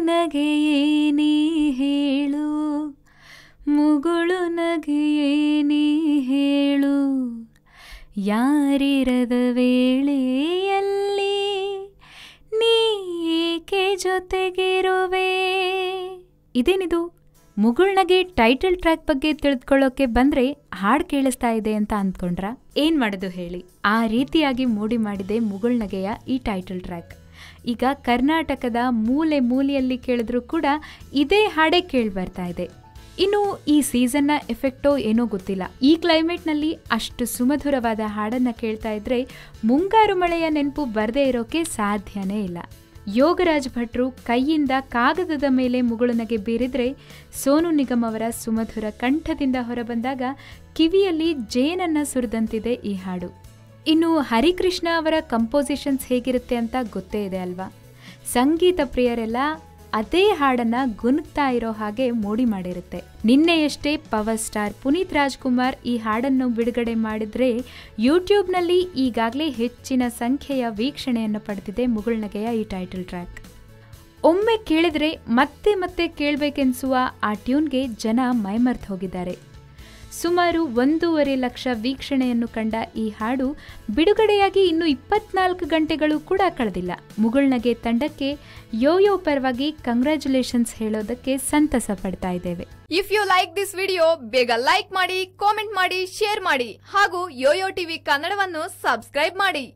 ನಗೆಯೇನೇ ಹೇಳು. ಮುಗುಳು ನಗೆಯೇನೇ ಹೇಳು. ಯಾರಿರದ ವೇಳೆಯಲ್ಲಿ ನೀ ಏಕೆ ಜೊತೆಗಿರುವೆ? ಇದೇನಿದು? ಮುಗುಳ್ನಗೆ ಟೈಟಲ್ ಟ್ರ್ಯಾಕ್ ಬಗ್ಗೆ ತಿಳಿದುಕೊಳ್ಳೋಕೆ ಬಂದ್ರೆ ಹಾಡು ಕೇಳಿಸ್ತಾ ಇದೆ ಅಂತ ಅಂದ್ಕೊಂಡ್ರ? ಏನ್ ಮಾಡೋದು ಹೇಳಿ? ಆ ರೀತಿಯಾಗಿ ಮೂಡಿ ಮಾಡಿದೆ ಮುಗುಳ್ನಗೆಯ ಈ ಟೈಟಲ್ ಟ್ರ್ಯಾಕ್. ಈಗ ಕರ್ನಾಟಕದ ಮೂಲೆ ಮೂಲೆಯಲ್ಲಿ ಕೇಳಿದ್ರೂ ಕೂಡ ಇದೇ ಹಾಡೆ ಕೇಳಿ ಬರ್ತಾ ಇದೆ. ಇನ್ನು ಈ ಸೀಸನ್ನ ಎಫೆಕ್ಟೋ ಏನೋ ಗೊತ್ತಿಲ್ಲ. ಈ ಕ್ಲೈಮೇಟ್ನಲ್ಲಿ ಅಷ್ಟು ಸುಮಧುರವಾದ ಹಾಡನ್ನ ಕೇಳ್ತಾ ಇದ್ರೆ ಮುಂಗಾರು ಮಳೆಯ ನೆನಪು ಬರದೇ ಇರೋಕೆ ಸಾಧ್ಯನೇ ಇಲ್ಲ. ಯೋಗರಾಜ್ ಭಟ್ರು ಕೈಯಿಂದ ಕಾಗದದ ಮೇಲೆ ಮುಗುಳುನಗೆ ಬೀರಿದ್ರೆ ಸೋನು ನಿಗಮ್ ಅವರ ಸುಮಧುರ ಕಂಠದಿಂದ ಹೊರಬಂದಾಗ ಕಿವಿಯಲ್ಲಿ ಜೇನನ್ನ ಸುರಿದಂತಿದೆ ಈ ಹಾಡು. ಇನ್ನು ಹರಿಕೃಷ್ಣ ಅವರ ಕಂಪೋಸಿಷನ್ಸ್ ಹೇಗಿರುತ್ತೆ ಅಂತ ಗೊತ್ತೇ ಇದೆ ಅಲ್ವಾ? ಸಂಗೀತ ಪ್ರಿಯರೆಲ್ಲ ಅದೇ ಹಾಡನ್ನ ಗುನುಗ್ತಾ ಇರೋ ಹಾಗೆ ಮೋಡಿ ಮಾಡಿರುತ್ತೆ. ನಿನ್ನೆಯಷ್ಟೇ ಪವರ್ ಸ್ಟಾರ್ ಪುನೀತ್ ರಾಜ್ಕುಮಾರ್ ಈ ಹಾಡನ್ನು ಬಿಡುಗಡೆ ಮಾಡಿದ್ರೆ ಯೂಟ್ಯೂಬ್ನಲ್ಲಿ ಈಗಾಗಲೇ ಹೆಚ್ಚಿನ ಸಂಖ್ಯೆಯ ವೀಕ್ಷಣೆಯನ್ನು ಪಡೆದಿದೆ ಮುಗುಳ್ನಗೆಯ ಈ ಟೈಟಲ್ ಟ್ರ್ಯಾಕ್ ಒಮ್ಮೆ ಕೇಳಿದ್ರೆ ಮತ್ತೆ ಮತ್ತೆ ಕೇಳಬೇಕೆನ್ಸುವ ಆ ಟ್ಯೂನ್ಗೆ ಜನ ಮೈಮರ್ತ್ ಹೋಗಿದ್ದಾರೆ. ಸುಮಾರು ಒಂದೂವರೆ ಲಕ್ಷ ವೀಕ್ಷಣೆಯನ್ನು ಕಂಡ ಈ ಹಾಡು ಬಿಡುಗಡೆಯಾಗಿ ಇನ್ನು ಇಪ್ಪತ್ನಾಲ್ಕು ಗಂಟೆಗಳು ಕೂಡ ಕಳೆದಿಲ್ಲ. ಮುಗುಳ್ನಗೆ ತಂಡಕ್ಕೆ ಯೋಯೋ ಪರವಾಗಿ ಕಂಗ್ರ್ಯಾಚುಲೇಷನ್ಸ್ ಹೇಳೋದಕ್ಕೆ ಸಂತಸ ಪಡ್ತಾ ಇದ್ದೇವೆ. If you like this video ಬೇಗ ಲೈಕ್ ಮಾಡಿ ಕಾಮೆಂಟ್ ಮಾಡಿ ಶೇರ್ ಮಾಡಿ ಹಾಗೂ ಯೋಯೋ ಟಿವಿ ಕನ್ನಡವನ್ನು ಸಬ್ಸ್ಕ್ರೈಬ್ ಮಾಡಿ.